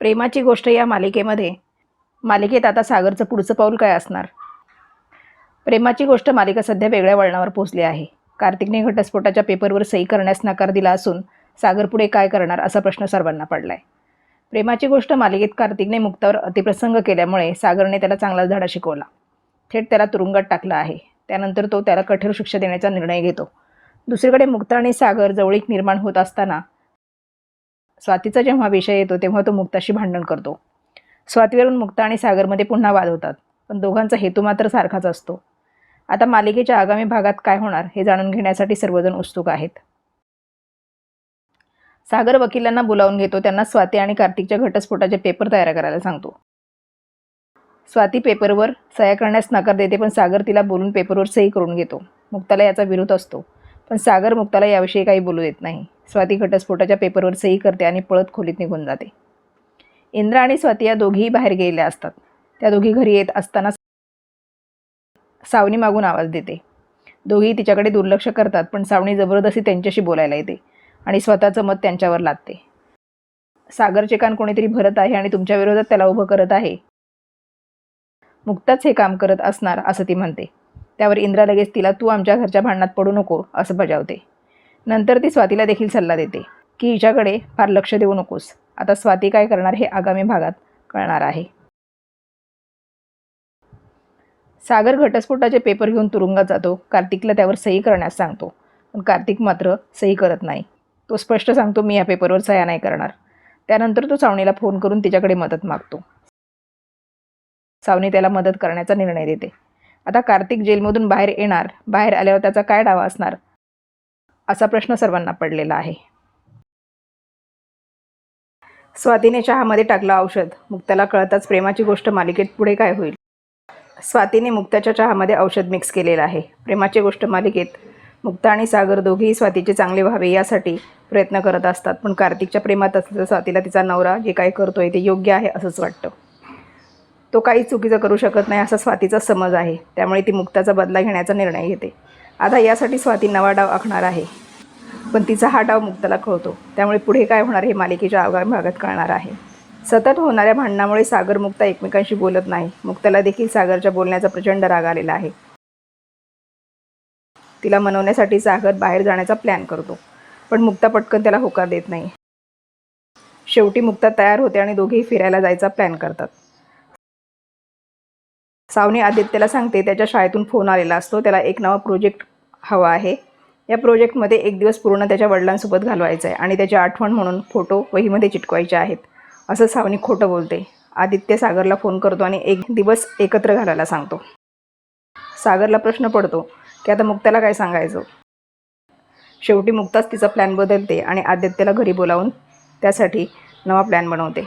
प्रेमाची गोष्ट या मालिकेमध्ये. मालिकेत आता सागरचं पुढचं पाऊल काय असणार? प्रेमाची गोष्ट मालिका सध्या वेगळ्या वळणावर पोहोचली आहे. कार्तिकने घटस्फोटाच्या पेपरवर सही करण्यास नकार दिला असून सागर पुढे काय करणार असा प्रश्न सर्वांना पडलाय. प्रेमाची गोष्ट मालिकेत कार्तिकने मुक्तावर अतिप्रसंग केल्यामुळे सागरने त्याला चांगलाच धडा शिकवला. थेट त्याला तुरुंगात टाकला आहे. त्यानंतर तो त्याला कठोर शिक्षा देण्याचा निर्णय घेतो. दुसरीकडे मुक्ता आणि सागर जवळीक निर्माण होत असताना स्वातीचा जेव्हा विषय येतो तेव्हा तो मुक्ताशी भांडण करतो. स्वातीवरून मुक्ता आणि सागरमध्ये पुन्हा वाद होतात. पण दोघांचा हेतू मात्र सारखाच असतो. आता मालिकेच्या आगामी भागात काय होणार हे जाणून घेण्यासाठी सर्वजण उत्सुक आहेत. सागर वकिलांना बोलावून घेतो त्यांना स्वाती आणि कार्तिकच्या घटस्फोटाचे पेपर तयार करायला सांगतो. स्वाती पेपरवर सह्या करण्यास नकार देते पण सागर तिला बोलून पेपरवर सही करून घेतो. मुक्ताला याचा विरोध असतो. पण सागर मुक्ताला याविषयी काही बोलू देत नाही. स्वाती घटस्फोटाच्या पेपरवर सही करते आणि पळत खोलीत निघून जाते. इंद्रा आणि स्वाती या दोघीही बाहेर गेलेल्या असतात. त्या दोघी घरी येत असताना सावनी मागून आवाज देते. दोघी तिच्याकडे दुर्लक्ष करतात पण सावणी जबरदस्ती त्यांच्याशी बोलायला येते आणि स्वतःचं मत त्यांच्यावर लादते. सागरचे कान कोणीतरी भरत आहे आणि तुमच्या विरोधात त्याला उभं करत आहे. मुक्ताच हे काम करत असणार असं ती म्हणते. त्यावर इंद्रा लगेच तिला तू आमच्या घरच्या भांडणात पडू नको असं बजावते. नंतर ती स्वातीला देखील सल्ला देते की हिच्याकडे फार लक्ष देऊ नकोस. आता स्वाती काय करणार हे आगामी भागात कळणार आहे. सागर घटस्फोटाचे पेपर घेऊन तुरुंगात जातो. कार्तिकला त्यावर सही करण्यास सांगतो. पण कार्तिक मात्र सही करत नाही. तो स्पष्ट सांगतो मी या पेपरवर सह्या नाही करणार. त्यानंतर तो सावणीला फोन करून तिच्याकडे मदत मागतो. सावनी त्याला मदत करण्याचा निर्णय देते. आता कार्तिक जेलमधून बाहेर येणार. बाहेर आल्यावर त्याचा काय डावा असणार? असा प्रश्न सर्वांना पडलेला आहे. स्वातीने चहामध्ये टाकलं औषध. मुक्ताला कळताच प्रेमाची गोष्ट मालिकेत पुढे काय होईल? स्वातीने मुक्ताच्या चहामध्ये औषध मिक्स केलेलं आहे. प्रेमाची गोष्ट मालिकेत. मुक्ता आणि सागर दोघेही स्वातीचे चांगले व्हावे यासाठी प्रयत्न करत असतात. पण कार्तिकच्या प्रेमात असलेल्या स्वातीला तिचा नवरा जे काय करतोय ते योग्य आहे असंच वाटतं. तो काही चुकीचं करू शकत नाही असा स्वातीचा समज आहे. त्यामुळे ती मुक्ताचा बदला घेण्याचा निर्णय घेते. आता यासाठी स्वाती नवा डाव आखणार आहे. पण तिचा हा डाव मुक्ताला कळतो. त्यामुळे पुढे काय होणार हे मालिकेच्या आगामी भागात कळणार आहे. सतत होणाऱ्या भांडणामुळे सागर मुक्ता एकमेकांशी बोलत नाही. मुक्ताला देखील सागरच्या बोलण्याचा प्रचंड राग आलेला आहे. तिला मनवण्यासाठी सागर बाहेर जाण्याचा प्लॅन करतो. पण मुक्ता पटकन त्याला होकार देत नाही. शेवटी मुक्ता तयार होते आणि दोघेही फिरायला जायचा प्लॅन करतात. सावनी आदित्यला सांगते त्याच्या शाळेतून फोन आलेला असतो. त्याला एक नवा प्रोजेक्ट हवा आहे. या प्रोजेक्टमध्ये एक दिवस पूर्ण त्याच्या वडिलांसोबत घालवायचा आहे आणि त्याची आठवण म्हणून फोटो वहीमध्ये चिटकवायचे आहेत. असं सावनी खोटं बोलते. आदित्य सागरला फोन करतो आणि एक दिवस एकत्र घालायला सांगतो. सागरला प्रश्न पडतो की आता मुक्ताला काय सांगायचं? शेवटी मुक्ताच तिचा प्लॅन बदलते आणि आदित्यला घरी बोलावून त्यासाठी नवा प्लॅन बनवते.